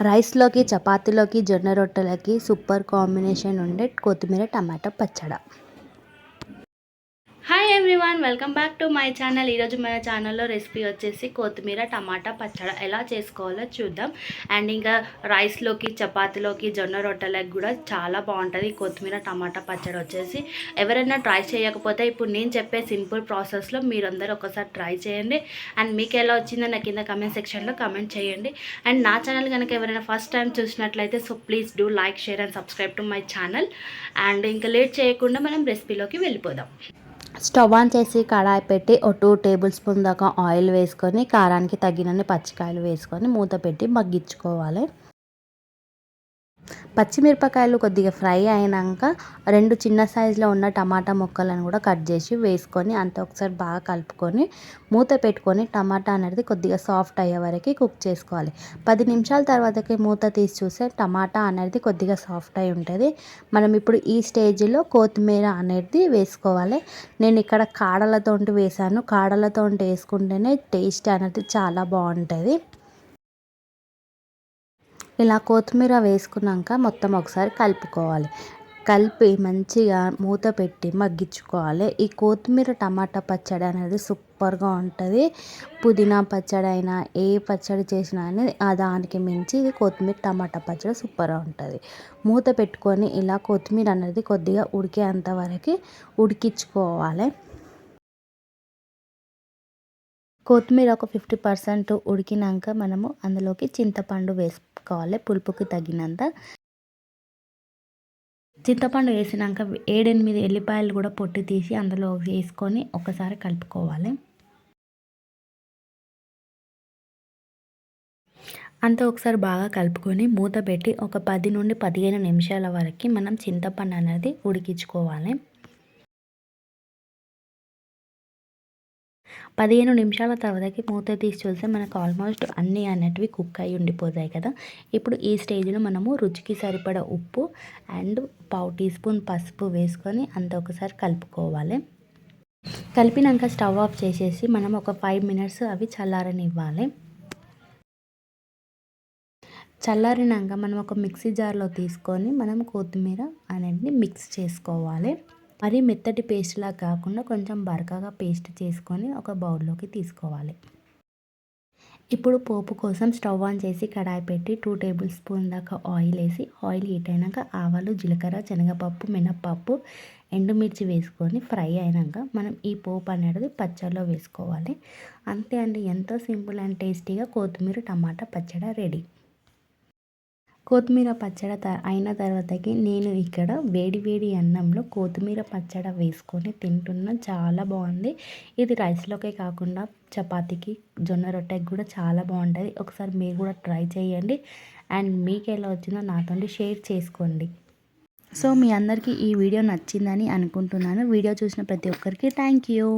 రైస్లోకి చపాతీలోకి జొన్న రొట్టెలకి సూపర్ కాంబినేషన్ ఉండే కొత్తిమీర టమాటా పచ్చడి. Hi everyone welcome back to my channel ఈరోజు మన ఛానల్లో రెసిపీ వచ్చేసి కొత్తిమీర టమాటా పచ్చడి. ఎలా చేసుకోవాలో చూద్దాం. అండ్ ఇంకా రైస్లోకి చపాతీలోకి జొన్న రొట్టెలకు కూడా చాలా బాగుంటుంది కొత్తిమీర టమాటా పచ్చడి వచ్చేసి. ఎవరైనా ట్రై చేయకపోతే ఇప్పుడు నేను చెప్పే సింపుల్ ప్రాసెస్లో మీరందరూ ఒకసారి ట్రై చేయండి. అండ్ మీకు ఎలా వచ్చిందో నాకు కింద కమెంట్ సెక్షన్లో కమెంట్ చేయండి. అండ్ నా ఛానల్ కనుక ఎవరైనా ఫస్ట్ టైం చూసినట్లయితే so please do like share and subscribe to my channel and ఇంకా లేట్ చేయకుండా మనం రెసిపీలోకి వెళ్ళిపోదాం. స్టవ్ ఆన్ చేసి కడాయి పెట్టి ఒక టూ టేబుల్ స్పూన్ దాకా ఆయిల్ వేసుకొని కారానికి తగినన్ని పచ్చికాయలు వేసుకొని మూత పెట్టి మగ్గించుకోవాలి. పచ్చిమిరపకాయలు కొద్దిగా ఫ్రై అయినాక రెండు చిన్న సైజులో ఉన్న టమాటా ముక్కలను కూడా కట్ చేసి వేసుకొని అంత ఒకసారి బాగా కలుపుకొని మూత పెట్టుకొని టమాటా అనేది కొద్దిగా సాఫ్ట్ అయ్యే వరకు కుక్ చేసుకోవాలి. పది నిమిషాల తర్వాతకి మూత తీసి చూస్తే టమాటా అనేది కొద్దిగా సాఫ్ట్ అయి ఉంటుంది. మనం ఇప్పుడు ఈ స్టేజ్లో కొత్తిమీర అనేది వేసుకోవాలి. నేను ఇక్కడ కాడలతో వేసాను కాడలతో వేసుకుంటేనే టేస్ట్ అనేది చాలా బాగుంటుంది. ఇలా కొత్తిమీర వేసుకున్నాక మొత్తం ఒకసారి కలుపుకోవాలి. కలిపి మంచిగా మూత పెట్టి మగ్గించుకోవాలి. ఈ కొత్తిమీర టమాటా పచ్చడి అనేది సూపర్గా ఉంటుంది. పుదీనా పచ్చడి అయినా ఏ పచ్చడి చేసినా అనేది దానికి మించి ఇది కొత్తిమీర టమాటా పచ్చడి సూపర్గా ఉంటుంది. మూత పెట్టుకొని ఇలా కొత్తిమీర అనేది కొద్దిగా ఉడికేంత వరకు ఉడికించుకోవాలి. కొత్తిమీర ఒక ఫిఫ్టీ పర్సెంట్ ఉడికినాక మనము అందులోకి చింతపండు వేసుకోవాలి పులుపుకి తగినంత. చింతపండు వేసినాక ఏడెనిమిది ఎల్లిపాయలు కూడా పొట్టి తీసి అందులో వేసుకొని ఒకసారి కలుపుకోవాలి. అంతా ఒకసారి బాగా కలుపుకొని మూత పెట్టి ఒక పది నుండి పదిహేను నిమిషాల వరకు మనం చింతపండు అనేది ఉడికించుకోవాలి. పదిహేను నిమిషాల తర్వాతకి మూత తీసి చూస్తే మనకు ఆల్మోస్ట్ అన్నీ అన్నటివి కుక్ అయి ఉండిపోతాయి కదా. ఇప్పుడు ఈ స్టేజ్లో మనము రుచికి సరిపడ ఉప్పు అండ్ పావు టీ స్పూన్ పసుపు వేసుకొని అంత ఒకసారి కలుపుకోవాలి. కలిపినాక స్టవ్ ఆఫ్ చేసేసి మనం ఒక ఫైవ్ మినిట్స్ అవి చల్లారనివ్వాలి. చల్లారినాక మనం ఒక మిక్సీ జార్లో తీసుకొని మనం కొత్తిమీర అనేది మిక్స్ చేసుకోవాలి. మరీ మెత్తటి పేస్ట్లా కాకుండా కొంచెం బరకగా పేస్ట్ చేసుకొని ఒక బౌల్లోకి తీసుకోవాలి. ఇప్పుడు పోపు కోసం స్టవ్ ఆన్ చేసి కడాయి పెట్టి టూ టేబుల్ స్పూన్ దాకా ఆయిల్ వేసి ఆయిల్ హీట్ అయినాక ఆవాలు జీలకర్ర శనగపప్పు మినప్పప్పు ఎండుమిర్చి వేసుకొని ఫ్రై అయినాక మనం ఈ పోపు అనేది పచ్చడిలో వేసుకోవాలి. అంతే అండి. ఎంతో సింపుల్ అండ్ టేస్టీగా కొత్తిమీర టమాటా పచ్చడి రెడీ. కొత్తిమీర పచ్చడి త అయిన తర్వాతకి నేను ఇక్కడ వేడి వేడి అన్నంలో కొత్తిమీర పచ్చడి వేసుకొని తింటున్నా. చాలా బాగుంది. ఇది రైస్లోకే కాకుండా చపాతీకి జొన్న రొట్టెకి కూడా చాలా బాగుంటుంది. ఒకసారి మీరు కూడా ట్రై చేయండి. అండ్ మీకు ఎలా వచ్చిందో నాతో షేర్ చేసుకోండి. సో మీ అందరికీ ఈ వీడియో నచ్చిందని అనుకుంటున్నాను. వీడియో చూసిన ప్రతి ఒక్కరికి థ్యాంక్ యూ.